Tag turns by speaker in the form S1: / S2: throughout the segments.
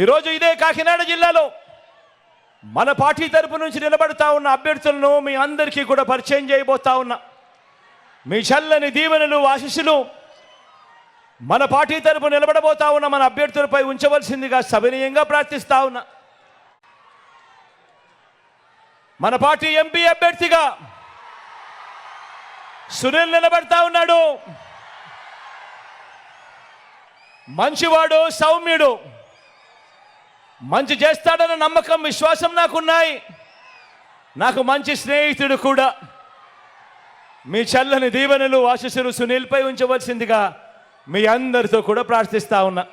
S1: ఈరోజు ఇదే కాకినాడ జిల్లాలో మన పార్టీ తరపు నుంచి నిలబడతా ఉన్న అభ్యర్థులను మీ అందరికీ కూడా పరిచయం చేయబోతా ఉన్నా. మీ చల్లని దీవెనలు ఆశీస్సులు మన పార్టీ తరపు నిలబడబోతా ఉన్న మన అభ్యర్థులపై ఉంచవలసిందిగా సవినీయంగా ప్రార్థిస్తా ఉన్నా. మన పార్టీ ఎంపీ అభ్యర్థిగా సునీల్ నిలబడతా ఉన్నాడు. మంచివాడు సౌమ్యుడు. మంచి చేస్తాడన్న నమ్మకం విశ్వాసం నాకున్నాయి. నాకు మంచి స్నేహితుడు కూడా. మీ చల్లని దీవెనలు ఆశీస్సులు సునీల్పై ఉంచవలసిందిగా మీ అందరితో కూడా ప్రార్థిస్తా ఉన్నా.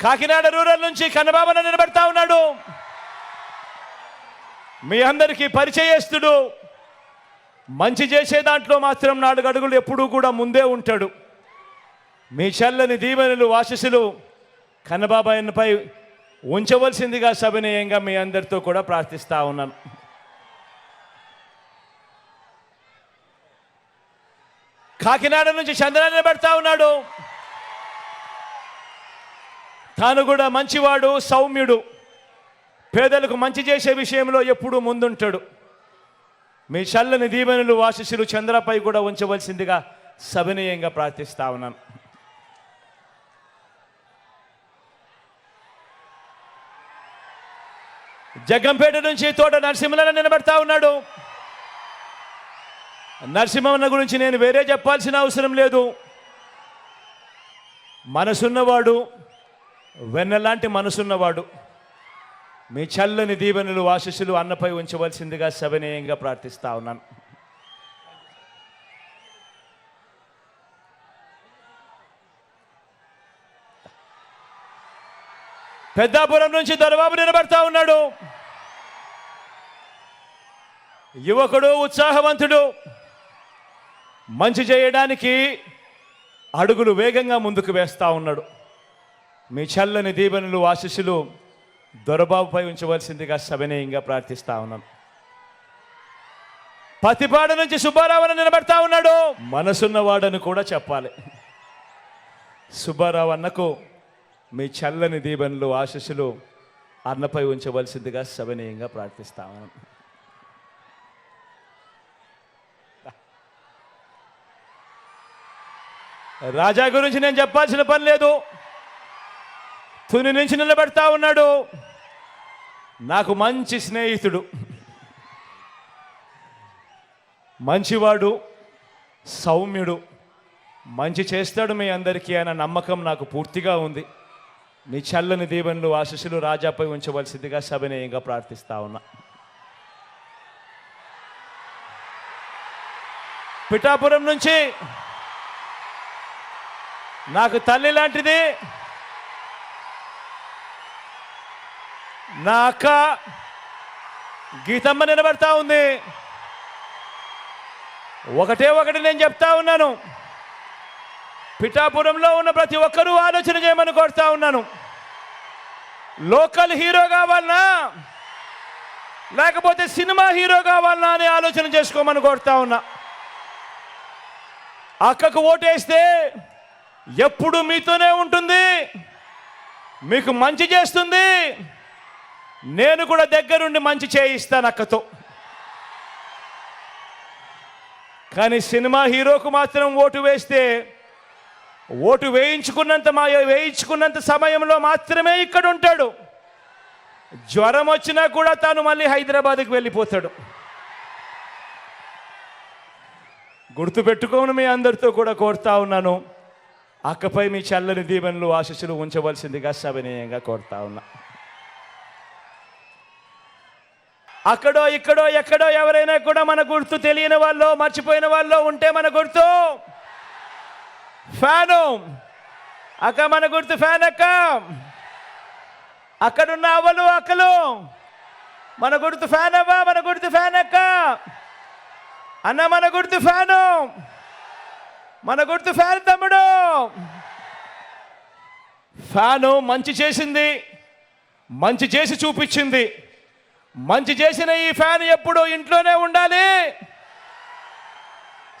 S1: కాకినాడ రూరల్ నుంచి కన్నబాబన నిలబడతా ఉన్నాడు. మీ అందరికీ పరిచయస్తుడు. మంచి చేసే దాంట్లో మాత్రం నాలుగు అడుగులు ఎప్పుడూ కూడా ముందే ఉంటాడు. మీ చల్లని దీవెనలు ఆశీస్సులు కన్నబాబాయన్పై ఉంచవలసిందిగా సవినయంగా మీ అందరితో కూడా ప్రార్థిస్తా ఉన్నాను. కాకినాడ నుంచి చంద్ర పెడతా ఉన్నాడు. తాను కూడా మంచివాడు సౌమ్యుడు. పేదలకు మంచి చేసే విషయంలో ఎప్పుడూ ముందుంటాడు. మీ చల్లని దీవెనలు వాసిసులు చంద్రపై కూడా ఉంచవలసిందిగా సవినయంగా ప్రార్థిస్తా ఉన్నాను. జగ్గంపేట నుంచి తోట నరసింహన నిలబడతా ఉన్నాడు. నరసింహన్న గురించి నేను వేరే చెప్పాల్సిన అవసరం లేదు. మనసున్నవాడు వెన్నలాంటి మనసున్నవాడు. మీ చల్లని దీవెనలు ఆశీస్సులు అన్నపై ఉంచవలసిందిగా సవినయంగా ప్రార్థిస్తా ఉన్నాను. పెద్దాపురం నుంచి దొరబాబు నిలబడతా ఉన్నాడు. యువకుడు ఉత్సాహవంతుడు మంచి చేయడానికి అడుగులు వేగంగా ముందుకు వేస్తా ఉన్నాడు. మీ చల్లని దీవెనలు ఆశీస్సులు దొరబాబుపై ఉంచవలసిందిగా సవినయంగా ప్రార్థిస్తా ఉన్నాను పతిపాడ నుంచి సుబ్బారావుని నిలబడతా ఉన్నాడు. మనసున్నవాడని కూడా చెప్పాలి. సుబ్బారావు అన్నకు మీ చల్లని దీవెనలు ఆశస్సులు అన్నపై ఉంచవలసిందిగా శవనీయంగా ప్రార్థిస్తా రాజా గురించి నేను చెప్పాల్సిన పని లేదు. తుని నుంచి నిలబెడతా ఉన్నాడు. నాకు మంచి స్నేహితుడు. మంచివాడు సౌమ్యుడు. మంచి చేస్తాడు మీ అందరికీ అన్న నమ్మకం నాకు పూర్తిగా ఉంది. నీ చల్లని దీవెనలు ఆశీస్సులు రాజాపై ఉంచవలసిందిగా సభనీయంగా ప్రార్థిస్తా ఉన్నా. పిఠాపురం నుంచి నాకు తల్లి లాంటిది. నా అక్క గీతమ్మ నిలబడతా ఉంది. ఒకటే ఒకటి నేను చెప్తా ఉన్నాను. పిఠాపురంలో ఉన్న ప్రతి ఒక్కరూ ఆలోచన చేయమని కోరుతా ఉన్నాను. లోకల్ హీరో కావాలనా? లేకపోతే సినిమా హీరో కావాలనా అని ఆలోచన చేసుకోమని కోరుతా ఉన్నా. అక్కకు ఓటేస్తే ఎప్పుడు మీతోనే ఉంటుంది. మీకు మంచి చేస్తుంది. నేను కూడా దగ్గరుండి మంచి చేయిస్తాను అక్కతో. కానీ సినిమా హీరోకు మాత్రం ఓటు వేస్తే ఓటు వేయించుకున్నంత మా వేయించుకున్నంత సమయంలో మాత్రమే ఇక్కడ ఉంటాడు. జ్వరం వచ్చినా కూడా తాను మళ్ళీ హైదరాబాద్కి వెళ్ళిపోతాడు. గుర్తుపెట్టుకోను మీ అందరితో కూడా కోరుతా ఉన్నాను. అక్కపై మీ చల్లని దీవెనలు ఆశీస్సులు ఉంచవలసిందిగా సవినయంగా కోరుతా ఉన్నా. అక్కడో ఇక్కడో ఎక్కడో ఎవరైనా కూడా మన గుర్తు తెలియని వాళ్ళు మర్చిపోయిన వాళ్ళు ఉంటే మన గుర్తు. ఫ్యాను అక్క మన గుర్తు ఫ్యాన్ అక్క. అక్కడున్న అవ్వలు అక్కలు. మన గుర్తు ఫ్యాన్ అవ్వ మన గుర్తు ఫ్యాన్ అక్క. అన్న మన గుర్తు ఫ్యాను మన గుర్తు ఫ్యాన్ తమ్ముడు. ఫ్యాను మంచి చేసింది. మంచి చేసి చూపించింది. మంచి చేసిన ఈ ఫ్యాన్ ఎప్పుడు ఇంట్లోనే ఉండాలి.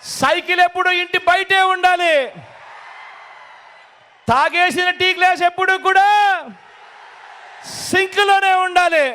S1: సైకిల్ ఎప్పుడు ఇంటి బయటే ఉండాలి. తాగేసిన టీ గ్లాస్ ఎప్పుడు కూడా సింక్లోనే ఉండాలి.